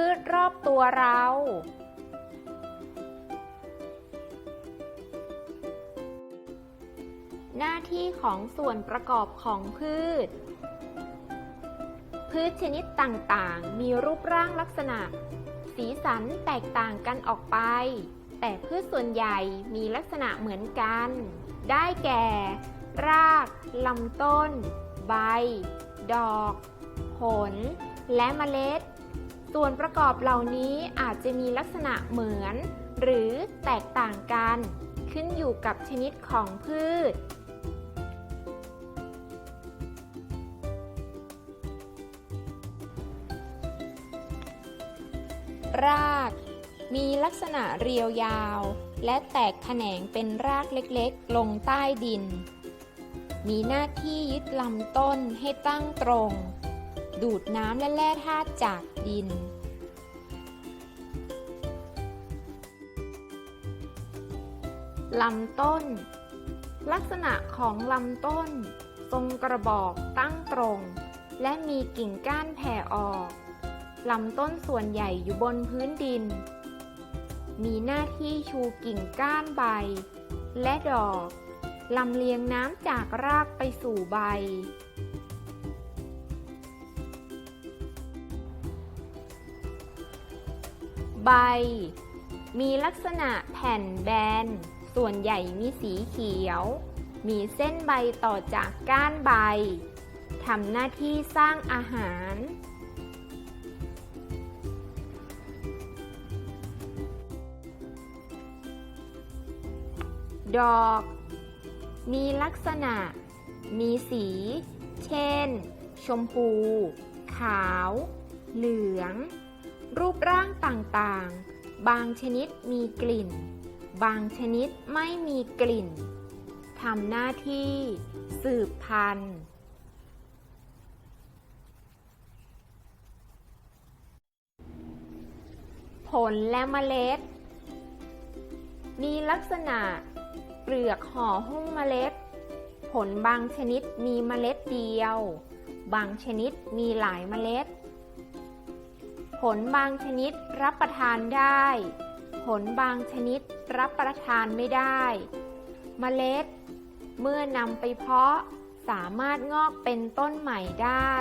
พืชรอบตัวเรา หน้าที่ของส่วนประกอบของพืช พืชชนิดต่างๆ มีรูปร่างลักษณะ สีสันแตกต่างกันออกไป แต่พืชส่วนใหญ่มีลักษณะเหมือนกัน ได้แก่ ราก ลำต้น ใบ ดอก ผล และเมล็ด ส่วนประกอบเหล่านี้อาจจะมีลักษณะเหมือน หรือแตกต่างกัน ขึ้นอยู่กับชนิดของพืช ราก มีลักษณะเรียวยาว และแตกแขนงเป็นรากเล็กๆ ลงใต้ดิน มีหน้าที่ยึดลำต้นให้ตั้งตรง ดูดน้ำและแร่ธาตุจากดิน ลำต้น ลักษณะของลำต้น ทรงกระบอกตั้งตรง และมีกิ่งก้านแผ่ออก ลำต้นส่วนใหญ่อยู่บนพื้นดิน มีหน้าที่ชูกิ่งก้านใบ และดอกลำเลียงน้ำจากรากไปสู่ใบ ใบ มีลักษณะแผ่นแบน ส่วนใหญ่มีสีเขียว มีเส้นใบต่อจากก้านใบ ทำหน้าที่สร้างอาหาร ดอก มีลักษณะ มีสี เช่น ชมพู ขาว เหลือง รูปร่างต่างๆ บางชนิดมีกลิ่น บางชนิดไม่มีกลิ่น ทำหน้าที่ สืบพันธุ์ ผลและเมล็ด มีลักษณะ เปลือกห่อหุ้มเมล็ด ผลบางชนิดมีเมล็ดเดียว บางชนิดมีหลายเมล็ด ผลบางชนิดรับประทานได้ ผลบางชนิดรับประทานไม่ได้เมล็ด เมื่อนำไปเพาะสามารถงอกเป็นต้นใหม่ได้